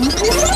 Oh, my God.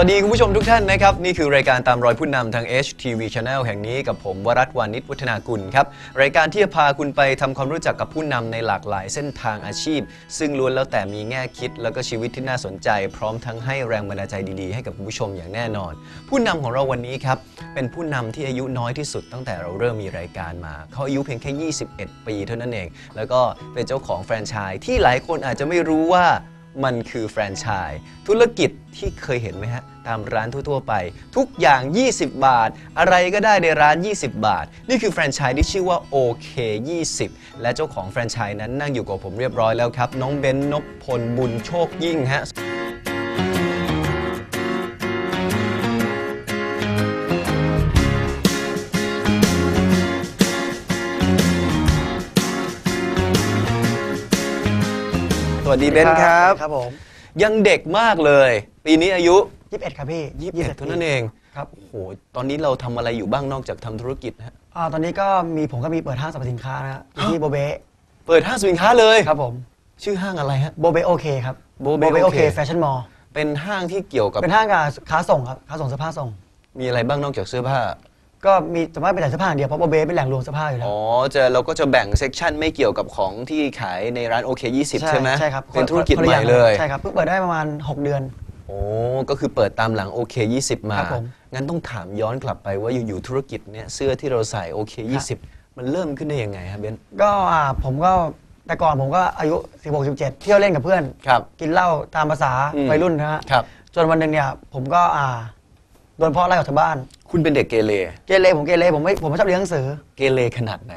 วัสดีคุณผู้ชมทุกท่านนะครับ นี่คือรายการตามรอยผู้นำทาง HTV Channel แห่งนี้กับผมวรัตวานิชวัฒนากุลครับ รายการที่จะพาคุณไปทำความรู้จักกับผู้นำในหลากหลายเส้นทางอาชีพ ซึ่งล้วนแล้วแต่มีแง่คิดแล้วก็ชีวิตที่น่าสนใจ พร้อมทั้งให้แรงบันดาลใจดีๆ ให้กับคุณผู้ชมอย่างแน่นอน ผู้นำของเราวันนี้ครับเป็นผู้นำที่อายุน้อยที่สุดตั้งแต่เราเริ่มมีรายการมาเขาอายุเพียงแค่ 21 ปีเท่านั้นเอง แล้วก็เป็นเจ้าของแฟรนไชส์ที่หลายคนอาจจะไม่รู้ว่า มันคือแฟรนไชส์ธุรกิจที่เคยเห็นไหมฮะ ตามร้านทั่ว ๆ ไป ทุกอย่าง 20 บาท อะไรก็ได้ในร้าน 20 บาท นี่คือแฟรนไชส์ที่ชื่อว่า OK 20 และเจ้าของแฟรนไชส์นั้นนั่งอยู่กับผมเรียบร้อยแล้วครับ น้องเบนนพพลบุญโชคยิ่งฮะ สวัสดีเบนซ์ครับ ครับผมยังเด็กมากเลย ปีนี้อายุ 21 ครับพี่21เท่านั้นเองครับโอ้โหตอนนี้เราทำอะไรอยู่บ้างนอกจากทำธุรกิจนะฮะอ่าตอนนี้ก็มีผมก็มีเปิดห้างสรรพสินค้านะฮะอยู่ที่โบเบเปิดห้างสินค้าเลยครับผมชื่อห้างอะไรฮะโบเบโอเคครับ Bobe โอเค OK แฟชั่นมอลล์เป็นห้างที่เกี่ยวกับเป็นห้างกับค้าส่งครับค้าส่งเสื้อผ้าส่ง มีอะไรบ้างนอกจากเสื้อผ้า ก็มีแต่ว่าเป็นแต่เสื้อผ้าอย่างเดียวเพราะโบเบเป็นแหล่งรวมเสื้อผ้าอยู่แล้ว อ๋อจะเราก็จะแบ่งเซกชันไม่เกี่ยวกับของที่ขายในร้านโอเค20 ใช่ไหมใช่ครับเป็นธุรกิจคนละใหอม่ย่างเลยใช่ครับเพิ่งเปิดได้ประมาณ 6 เดือนโอ้ก็คือเปิดตามหลังโอเค20 มาครับผมงั้นต้องถามย้อนกลับไปว่าอยู่ๆธุรกิจเนี่ยเสื้อที่เราใส่โอเค20 มันเริ่มขึ้นได้ยังไงครับเบนซ์ก็อ่าผมก็แต่ก่อนผมก็อายุ 16 17 เที่ยวเล่นกับเพื่อนครับกินเหล้าตามภาษาอืมวัยรุ่นนะฮะครับจนวันหนึ่งเนี่ยผมก็อ่า โดนพ่อไล่ออกจากบ้าน คุณเป็นเด็กเกเร เกเรผมเกเรผมไม่ผมไม่ชอบเรียนหนังสือ เกเรขนาดไหน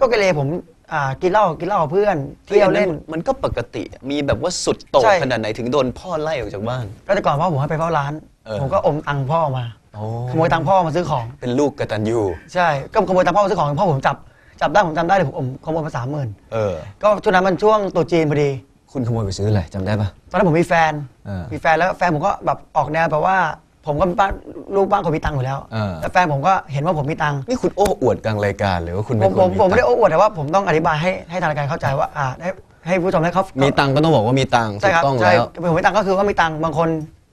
ก็เกเรผมอ่ากินเหล้ากินเหล้ากับเพื่อนเที่ยวเล่นมันก็ปกติ มีแบบว่าสุดโต่งใช่ ขนาดไหนถึงโดนพ่อไล่ออกจากบ้าน ก็แต่ก่อนพ่อผมให้ไปเฝ้าร้าน เออผมก็อมตังค์พ่อมาโอ้ ขโมยตังค์พ่อมาซื้อของ เป็นลูกกตัญญูใช่ก็ขโมยตังค์พ่อมาซื้อของพ่อผมจับจับได้ผมจำได้เลยผมขโมยมาสามหมื่นเออ ก็ช่วงนั้นมันช่วงตรุษจีนพอดี คุณขโมยไปซื้ออะไรจำได้ปะ ตอนนั้นผมมีแฟน เออ มีแฟนแล้วแฟนผมก็แบบออกแนวแบบว่า ผมก็เป็นบ้านลูกบ้านคนมีตังค์อยู่แล้วเออแต่แฟนผมก็เห็นว่าผมมีตังค์นี่คุณโอ้อวดกลางรายการเลยว่าคุณผเป็นมคผนมผมไม่ได้ตังค์โอ้อวดแต่ว่าผมต้องอธิบายให้ให้ทางรายการเข้าใจว่าอ่าให้ให้ผู้ชมได้เขามีตังค์ก็ต้องบอกว่ามีตังค์ถูใช่กครับต้องใช่แล้ว ผมมีตังค์ก็คือว่ามีตังค์บางคน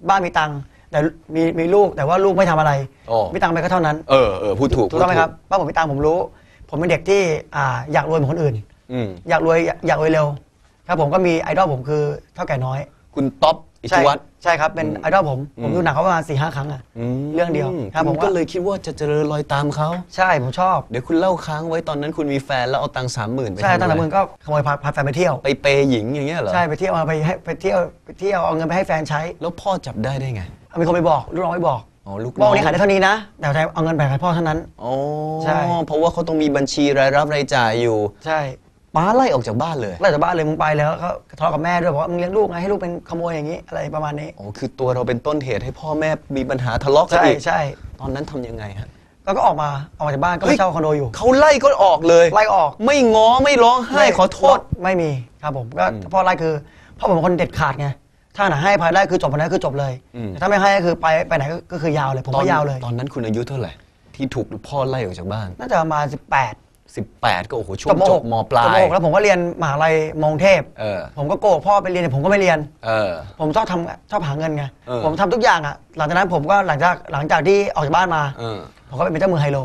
บ้านมีตังค์แต่มีมีลูกแต่ว่าลูกไม่ทำอะไรโอ้ มีตังค์ไปก็เท่านั้น เออเออพูดถูกถูกต้องไหมครับว่าผมมีตังค์ผมรู้ ผมเป็นเด็กที่อ่าอยากรวยเหมือนคนอื่น อืมอยากรวยอยากอยากรวยเร็ว ครับผมก็มีไอดอลผมคือเท่าแก่น้อย คุณต๊อป อิทใช่ธิวัฒน์ใช่ครับ เป็นอืมไอดอลผมอืมผมดูหนังเขาประมาณสี่ห้าครั้งอะมเรื่องเดียวครับณผมว่าก็เลยคิดว่าจะเจริญรอยตามเขา ใช่ผมชอบ เดี๋ยวคุณเล่าค้างไว้ตอนนั้นคุณมีแฟนแล้วเอาตังค์สามหมื่นไปใช่ทำตั้งแต่อะไรมึงก็ขโมยพาพาแฟนไปเที่ยว ไปเปย์หญิงอย่างเงี้ยเหรอ ใช่ไปเที่ยวเอาไปให้ไปเที่ยวไปเที่ยวเอาเงินไปให้แฟนใช้ แล้วพ่อจับได้ได้ไงมีคนไปบอกลูกน้องไปบอกอ๋อลูกบอกวันนี้ขายได้เท่านี้นะ แต่เอาเงินไปให้พ่อเท่านั้นอ๋อใช่เพราะว่าเขาต้องมีบัญชีรายรับรายจ่ายอยู่ ใช่ ป้าไล่ออกจากบ้านเลยไล่จากบ้านเลยมึงไปแล้วก็ทะเลาะกับแม่ด้วยบอกว่ามึงเลี้ยงลูกไงให้ลูกเป็นขโมยอย่างนี้อะไรประมาณนี้อ๋อคือตัวเราเป็นต้นเหตุให้พ่อแม่มีปัญหาทะเลาะกันใช่อีกใช่ตอนนั้นทำยังไงฮะแล้วก็ออกมาออกมาจากบ้านก็เฮ้ไปยเช่าคอนโดอยู่เขาไล่ก็ออกเลยไล่ออกไม่ง้อไม่ร้องไห้ขอโทษไม่มีครับผมก็อืมพ่อไล่คือพ่อผมเป็นคนเด็ดขาดไงถ้าหนาให้ภายได้คือจบวันนั้นคือจบเลยอืมแต่ถ้าไม่ให้ก็คือไปไปไหนก็ก็คือยาวเลยผมตอนก็ยาวเลย ตอนนั้นคุณอายุเท่าไหร่ที่ถูกพ่อไล่ออกจากบ้าน น่าจะประมาณ18 18 ก็โอ้โหช่วจงบมจหบกมปลาจบมย หกแล้วผมก็เรียนมหาลัยมงเทพ เออ ผมก็โกหกพ่อไปเรียนแต่ผมก็ไม่เรียน เออ ผมชอบทำชอบหาเงินไง เออ ผมทำทุกอย่างอะ หลังจากนั้นผมก็หลังจากหลังจากที่ออกจากบ้านมา เออ ผมก็เป็นเจ้ามือไฮโล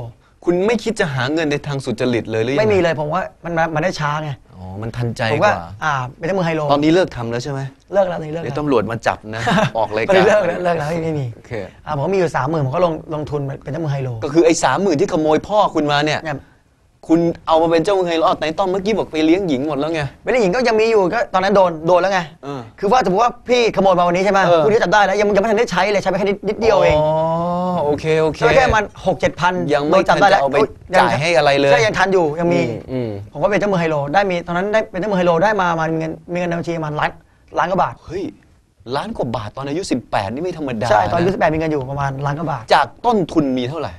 คุณไม่คิดจะหาเงินในทางสุจริตเลยหรือยังงไม่มีเลยผมว่ามันมันมันได้ช้าไง อ๋อ มันทันใจผมกก็ว่า อ่า เป็นเจ้ามือไฮโล ตอนนี้เลิกทำแล้วใช่ไหมเลิกแล้วตอนนี้เลิกเดี๋ยวแล้วตำรวจมาจับนะ ออกรายตอนการนี้เลิกแล้วเลิกแล้วไม่ไม่มีโอเค อ่าผมก็มีอยู่สามหมื่นผมก็ลงลงทุนเป็นเจ้ามือไฮโล ก็คือไอ้สามหมื่นที่ขโมยพ่อคุณมาเนี่ย เนี่ย คุณเอามาเป็นเจ้ามือไฮโลในต้อมเมื่อกี้บอกไปเลี้ยงหญิงหมดแล้วไง ไม่ได้หญิงก็ยังมีอยู่ก็ตอนนั้นโดนโดนแล้วไง เออ คือว่าสมมติว่าพี่ขโมยมาวันนี้ใช่ไหมเออ คุณที่จับได้แล้วยังยังไม่ทันได้ใช้เลยใช้ไปแค่นิดนิดเดียวเองอ๋อโอเคโอเค ก็แค่มันหกเจ็ดพันยังไม่จับได้แล้วทันจะเอาไปอุ๊ยงจ่ายให้อะไรเลย ใช่ยังทันอยู่ยังมีอืมอืมผมก็เป็นเจ้ามือไฮโลได้มีตอนนั้นได้เป็นเจ้ามือไฮโลได้มามามีเงินมีเงินในบัญชีประมาณล้านล้านกว่าบาท เฮ้ยล้านกว่าบาทตอนอายุ 18 นี่ไม่ธรรมดาใช่ตอนอายุะสิบแปดมีเงินอยู่ประมาณล้านกว่าบาทจากต้นทุนมีเท่าไหร่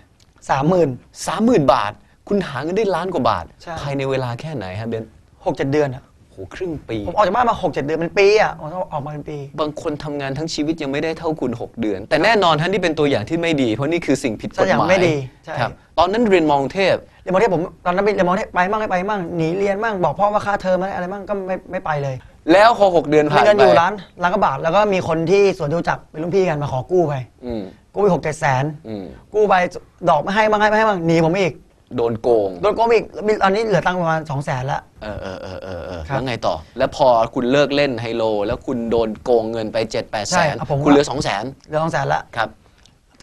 สามหมื่นสามหมื่นบาท คุณหาเงินได้ล้านกว่าบาท ใช่ ภายในเวลาแค่ไหนฮะเบนหกเจ็ดเดือนอะโหครึ่งปี ผมออกจากบ้านมาหกเจ็ดเดือนเป็นปีอะออกออกมาเป็นปี บางคนทำงานทั้งชีวิตยังไม่ได้เท่าคุณ 6 เดือน แต่แน่นอนท่านที่เป็นตัวอย่างที่ไม่ดี เพราะนี่คือสิ่งผิดกฎตัวอย่างหมายไม่ดีใช่ ครับตอนนั้นเรียนมองเทพ เรียนมอเทพผมตอนนั้นไปเรียนมอเทพไปมั่งไม่ไปมั่งหนีเรียนมั่งบอกพ่อว่าค่าเทอมอะไรมั่งก็ไม่ไม่ไปเลยแล้วพอ6เดือนมีผ่านเงินไปอยู่ร้านล้านกว่าบาทแล้วก็มีคนที่สวนจตุจักรเป็นรุ่นพี่กันมาขอกู้ไปอืมกู้ไปหกเจ็ดแสน อืมกู้ไปดอกไม่ให้บ้างให้ไม่ให้บ้างหนีผมอีก โดนโกง โดนโกงอีกมีตอนนี้เหลือตังค์ประมาณสองแสนละ เออเออเออเออเออครับแล้วไงต่อ แล้วพอคุณเลิกเล่นไฮโล แล้วคุณโดนโกงเงินไป7 8ใช่แสนเอาผม คุณเหลือ2 0 0แสนเหลือสองแสนละครับ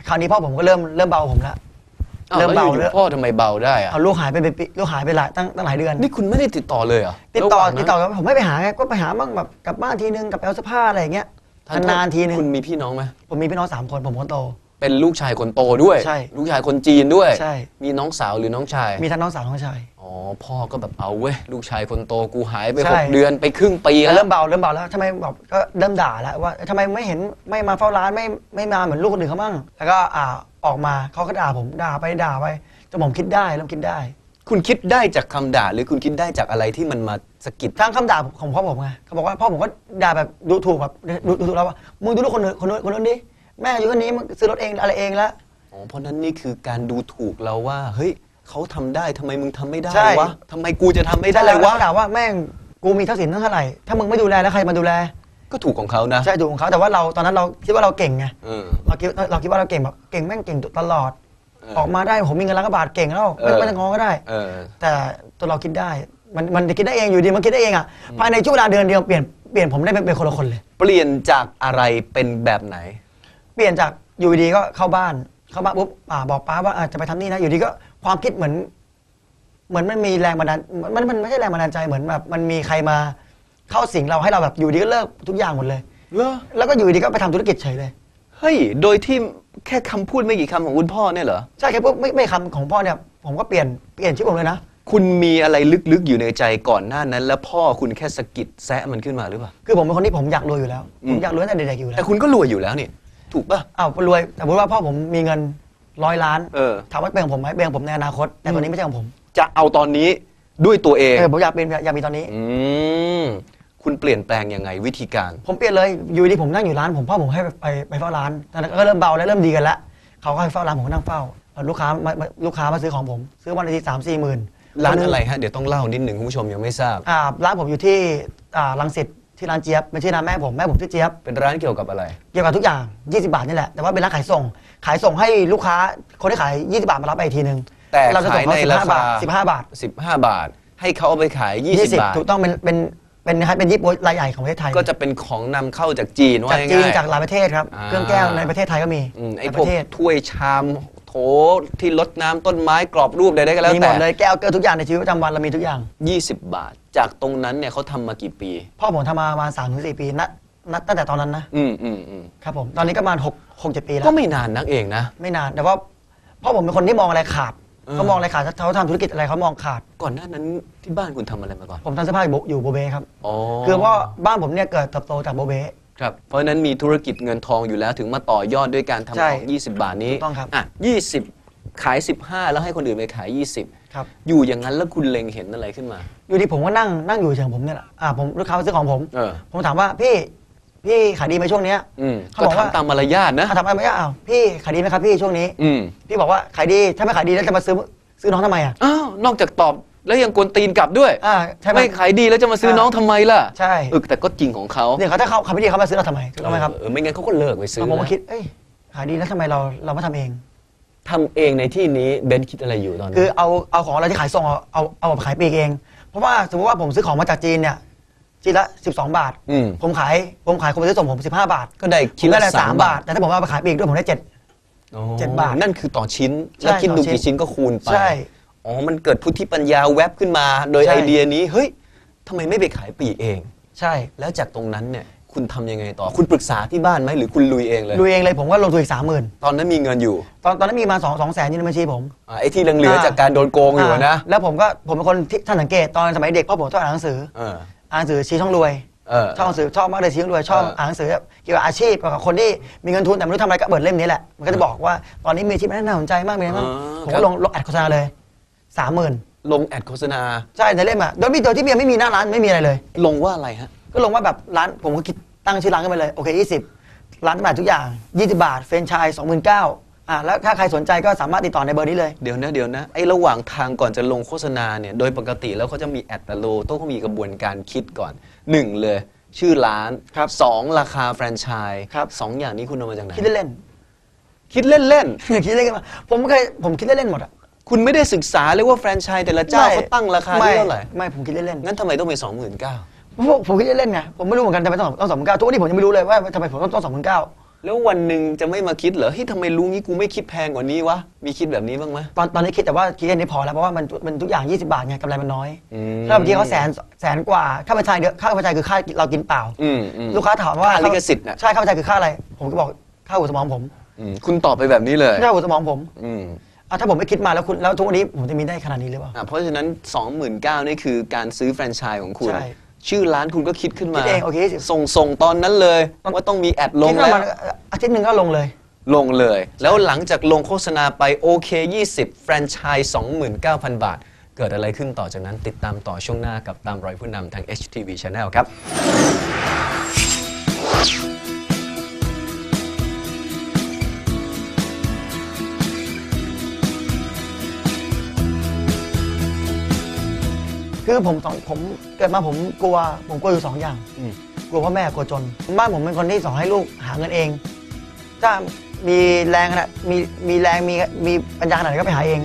คราวนี้พ่อผมก็เริ่มเริ่มเบาผมละ อ้าวเริ่มเบาแล้วอยู่เริ่มพ่อทำไมเบาได้อะเอาลูกหายไปเป็นปีลูกหายไปหลายตั้งตั้งหลายเดือน นี่คุณไม่ได้ติดต่อเลยเหรอติดต่อระหว่างนั้นติดต่อกันผมไม่ไปหาไงก็ไปหาบ้างแบบกลับบ้านทีนึงกลับไปเอาเสื้อผ้าอะไรอย่างเงี้ยท่นานๆทีนึงคุณมีพี่น้องไหมผมมีพี่น้องสามคนผมคนโต เป็นลูกชายคนโตด้วย ใช่ ลูกชายคนจีนด้วย ใช่ มีน้องสาวหรือน้องชาย มีทั้งน้องสาวน้องชาย อ๋อ พ่อก็แบบเอาเว้ย ลูกชายคนโตกูหายไปใช่ หกเดือนไปครึ่งปีแต่แล้ว เริ่มเบาเริ่มเบาแล้วทำไมแบบก็เริ่มด่าแล้วว่าทำไมไม่เห็นไม่มาเฝ้าร้านไม่ไม่มาเหมือนลูกคนอื่นเขาบ้างแล้วก็อ่าออกมาเขาก็ด่าผมด่าไปด่าไปจนผมคิดได้เริ่มคิดได้ คุณคิดได้จากคำด่าหรือคุณคิดได้จากอะไรที่มันมาสะกิด ทั้งคำด่าของพ่อผมไงเขาบอกว่าพ่อผมก็ด่าแบบดูถูกแบบดูดูถูกแล้วว่ามึงดูลูกคนอื่นคนนู้นคนนู้นดิ แม่อายู่คนนี้มึงซื้อรถเองอะไรเองแล้ว อ๋อเพราะนั้นนี่คือการดูถูกเราว่า เฮ้ยเขาทำได้ทำไมมึงทำไม่ได้ใช่ วะทำไมกูจะทำไม่ได้ใช่แล้ววะเขาด่าว่าแม่งกูมีทรัพย์สินตั้งเท่าไหร่ถ้ามึงไม่ดูแลแล้วใครมาดูแลก็ถูกของเขานะใช่ถูกของเขาแต่ว่าเราตอนนั้นเราคิดว่าเราเก่งไงเออ เราคิดเราคิดว่าเราเก่งแบบเก่งแม่งเก่งตลอด เออออกมาได้ผมมีเงินล้านกว่าบาทเก่งแล้วไม่เออ ไม่ต้องงอก็ได้ เออ แต่ตัวเราคิดได้ มันมันคิดได้เองอยู่ดีมันคิดได้เองอะภายในช่วงเวลาเดือนเดียวเปลี่ยนเปลี่ยนผมได้เป็นเป็นคนละคนเลย เปลี่ยนจากอะไรเป็นแบบไหน เปลี่ยนจากอยู่ดีก็เข้าบ้าน เข้าบ้านปุ๊บอ่าบอกป้าว่าอะจะไปทำนี่นะ อยู่ดีก็ความคิดเหมือน เหมือนมันมีแรงบันดาลมันมันไม่ใช่แรงบันดาลใจเหมือนแบบมันมีใครมาเข้าสิงเราให้เราแบบอยู่ดีก็เลิกทุกอย่างหมดเลยเหรอแล้วก็อยู่ดีก็ไปทำธุรกิจเฉยเลย เฮ้ย โดยที่แค่คำพูดไม่กี่คำของคุณพ่อเนี่ยเหรอ ใช่ครับปุ๊บไม่ไม่คำของพ่อเนี่ย ผมก็เปลี่ยนเปลี่ยนชีวิตผมเลยนะ คุณมีอะไรลึกๆอยู่ในใจก่อนหน้านั้น แล้วพ่อคุณแค่สะกิดแซะมันขึ้นมาหรือเปล่า คือผมเป็นคนที่ผมอยากรวยอยู่แล้วอืผมมอยากรวยตั้งแต่เด็กๆอยู่แล้แต่วคุณก็รวยอยู่แล้วนี่ ถูกป่ะ อ้าวรวยแต่พูดว่าพ่อผมมีเงินร้อยล้านเออ ถามว่าเป็นของผมไหมเป็นของผมในอนาคต แต่ตอนนี้ไม่ใช่ของผมจะเอาตอนนี้ด้วยตัวเองเออผมอยากเป็นอยากมีตอนนี้ อืมคุณเปลี่ยนแปลงยังไงวิธีการ ผมเปลี่ยนเลยอยู่ดีผมนั่งอยู่ร้านผมพ่อผมให้ไปไปไปเฝ้าร้านตอนนั้นก็เริ่มเบาแล้วเริ่มดีกันแล้วเขาก็ให้เฝ้าร้านผมก็นั่งเฝ้าลูกค้ามามาลูกค้ามาซื้อของผม ซื้อวันละทีสามสี่หมื่นร้านอะไรฮะเดี๋ยวต้องเล่านิดหนึ่งคุณผู้ชมยังไม่ทราบ อ่าร้านผมอยู่ที่อ่ารังสิต ที่ร้านเจี๊ยบเป็นชื่อร้านแม่ผมแม่ผมชื่อเจี๊ยบเป็นร้านเกี่ยวกับอะไร เกี่ยวกับทุกอย่าง 20 บาทนี่แหละ แต่ว่าเป็นร้านขายส่ง ขายส่งให้ลูกค้าคนที่ขาย 20 บาทมารับไปอีกทีนึงแต่เราจะส่ขางยเขาใน15ราบาคาท15บาท15บาท ให้เขาเอาไปขาย 20 บาทถูกต้องเป็นเป็นเป็นนะครับเป็นยี่ปัวรายใหญ่ของประเทศไทย ก็จะเป็นของนำเข้าจากจีนว่าจากจีนง่ายๆจากหลายประเทศครับอ่าเครื่องแก้วในประเทศไทยก็มีอืมในไอ้ปพวกระเทศถ้วยชามโถ ที่รดน้ำต้นไม้กรอบรูปใดๆก็แล้วมีหมแต่ ดเลยแก้วเกลือทุกอย่างในชีวิตประจำวันเรามีทุกอย่าง 20 บาท จากตรงนั้นเนี่ยเขาทำมากี่ปี พ่อผมทำมาประมาณสามถึงสี่ปีนับนับตั้งแต่ตอนนั้นนะอืมอืมอืมครับผมตอนนี้ก็ประมาณหกหกเจ็ดปีแล้ก็วไม่นานนักเองนะ ไม่นานแต่ว่าพ่อผมเป็นคนที่มองอะไรขาดเออ เขามองอะไรขาดเขาทำธุรกิจอะไรเขามองขาด ก่อนหน้านั้นที่บ้านคุณทำอะไรมาก่อนผมทำเสื้อผ้าอยู่อยู่โบเบ้ครับ อ๋อคือว่าบ้านผมเนี่ยเกิดเติบโตจากโบเบ้ ครับเพราะฉะนั้นมีธุรกิจเงินทองอยู่แล้วถึงมาต่อยอดด้วยการทำใช่ของ 20 บาทนี้ถูกต้องครับ อะ20 ขาย 15 แล้วให้คนอื่นไปขาย 20 ครับ อยู่อย่างนั้นแล้วคุณเล็งเห็นอะไรขึ้นมา อยู่ดีผมก็นั่งนั่งอยู่เฉยๆผมเนี่ยแหละอ่าผมลูกค้ามาซื้อของผม เออ ผมถามว่าพี่พี่ขายดีไหมช่วงเนี้ยอืมเขาก็บอกว่าทำตามมารยาทนะ อะถามอะไรไหมอ้าวพี่ขายดีไหมครับพี่ช่วงนี้ อืมพี่บอกว่าขายดีถ้าไม่ขายดีแล้วจะมาซื้อซื้อน้องทำไมอะ อ้าวนอกจากตอบ แล้วยังกวนตีนกลับด้วยอ่าใช่ไหม ไม่ขายดีแล้วจะมาซื้อน้องทำไมล่ะใช่เออแต่ก็จริงของเขาเนี่ยเขาถ้าเขาขายไม่ดีเขามาซื้อเราทำไมถูกต้องไหมครับเออไม่งั้นเขาก็เลิกไปซื้อแล้วผมก็นะคิดเอ้ยขายดีแล้วทำไมเราเราไม่ทำเอง ทำเองในที่นี้เบนซ์คิดอะไรอยู่ตอนนี้คือเอาเอาของอะไรที่ขายส่งเอาเอาเอามาขายปลีกเอง เพราะว่าสมมติว่าผมซื้อของมาจากจีนเนี่ยจีนละ 12 บาทอืมผมขายผมขายคนไปซื้อส่งผม 15 บาทก็ได้คิคิดดได้ละละสาสามมบาบาททแต่ถ้าผมเอาไปขายปลีกด้วยผมได้เจ็ดอ๋อเจ็ดบาทนั่นคือต่อชิ้นใช่แล้วคิดดูต่อชิ้น กี่ชิ้นก็คูณไป ใช่ อ๋อ มันเกิดพุทธิปัญญาแวบขึ้นมา โดยใช่ไอเดียนี้ เฮ้ยทำไมไม่ไปขายปลีกเอง ใช่ แล้วจากตรงนั้นเนี่ย คุณทำยังไงต่อ คุณปรึกษาที่บ้านไหมหรือคุณลุยเองเลยดูเองเลยผมก็ลงทุนอีกสามหมื่นตอนนั้นมีเงินอยู่ ตอนตอนนั้นมีมาสองสองแสนอยู่ในบัญชีผมอ่าไอ้ที่เหลือๆจากการโดนโกงอยู่อะนะาแล้วผมก็ผมเป็นคนที่ท่านสังเกตตอนสมัยเด็กพ่อผมชอบอ่านหนังสือเอออ่านหนังสือชี้ช่องรวยเออชอบหนังสือชอบมากเลยชี้ช่องรวยชอบเอออ่อ่านหนังสือเกี่ยวกับอาชีพเกี่ยวกับคนที่มีเงินทุนแต่ไม่รู้ทำอะไรก็เปิดเล่มนี้แหละมันก็จะบอกว่าตอนนี้มีอาชีพน่าสนใจมากเลยนะผมก็ลงลงอัดโฆษณาเลย สามหมื่นลงแอดโฆษณา ใช่ในเล่มอะโดยมีโดยที่เมียไม่มีหน้าร้านไม่มีอะไรเลย ลงว่าอะไรฮะ ก็ลงว่าแบบร้านผมก็คิดตั้งชื่อร้านขึ้นไปเลยโอเค20ร้านจำหน่ายทุกอย่าง20บาท เฟรนไชส์29,000อ่าแล้วถ้าใครสนใจก็สามารถติดต่อในเบอร์นี้เลย เดี๋ยวนะเดี๋ยวนะไอ้ระหว่างทางก่อนจะลงโฆษณาเนี่ยโดยปกติแล้วเขาจะมีแอดแต่โลต้องมีกระบวนการคิดก่อนหนึ่งเลย ชื่อร้านครับสองราคาแฟรนไชส์ครับ สองอย่างนี้คุณเอามาจากไหนคิดเล่นคิดเล่นๆคิดเล่นๆกันมาผมเคยผมคิดเล่นๆหมดอะๆ คุณไม่ได้ศึกษาเลยว่าแฟรนไชส์แต่ละเจ้าเขาตั้งราคาไม่ที่เท่าไหร่ไม่ผมคิดเล่นงั้นทำไมต้องเป็นสองหมื่นเก้าๆผมผมคิดเล่นๆไงผมไม่รู้เหมือนกันทำไมต้องต้องสองหมื่นเก้าทุกวันนี้ผมยังไม่รู้เลยว่าทำไมผมต้องต้องสองหมื่นเก้าแล้ววันหนึ่งจะไม่มาคิดเหรอเฮ้ยทำไมรู้งี้กูไม่คิดแพงกว่านี้วะ มีคิดแบบนี้บ้างไหมตอนตอนนี้คิดแต่ว่าคิดแค่นี้พอแล้ว เพราะว่ามันมันทุกอย่าง 20 บาทไงกำไรมันน้อยอืมถ้าบางทีเขาแสนแสนกว่าค่าบรรชัยเดียวค่าบรรชัยคือค่าเรากินเปล่าอืมอืมลูกค้าถามว่าค่าลิขสิทธิ์น่ะใช่ค่าบรรชัยคือค่าอะไร ผมก็บอกค่าหัวสมองผมอืมคุณตอบไปแบบนี้เลยค่าหัวสมองผม อืมอะถ้าผมไม่คิดมาแล้วคุณแล้วทุกวันนี้ผมจะมีได้ขนาดนี้หรือเปล่า อะเพราะฉะนั้น 29,000นี่คือการซื้อแฟรนไชส์ของคุณ ใช่ชื่อร้านคุณก็คิดขึ้นมา คิดเองโอเคส่งส่งตอนนั้นเลย ว่าต้องมีแอดลงคิดแล้วว่ามันอาทิตย์หนึ่งก็ลงเลย ลงเลย แล้วหลังจากลงโฆษณาไปโอเค 20 แฟรนไชส์ 29,000 บาท เกิดอะไรขึ้นต่อจากนั้นติดตามต่อช่วงหน้ากับตามรอยผู้นำทาง HTV Channel ครับ คือผมสองผมเกิดมาผมกลัว ผมกลัวอยู่สองอย่างอืม กลัวพ่อแม่กลัวจน บ้านผมเป็นคนที่สอนให้ลูกหาเงินเอง ถ้ามีแรงขนาดมีมีแรงมีมีปัญญาขนาดไหนก็ไปหาเอง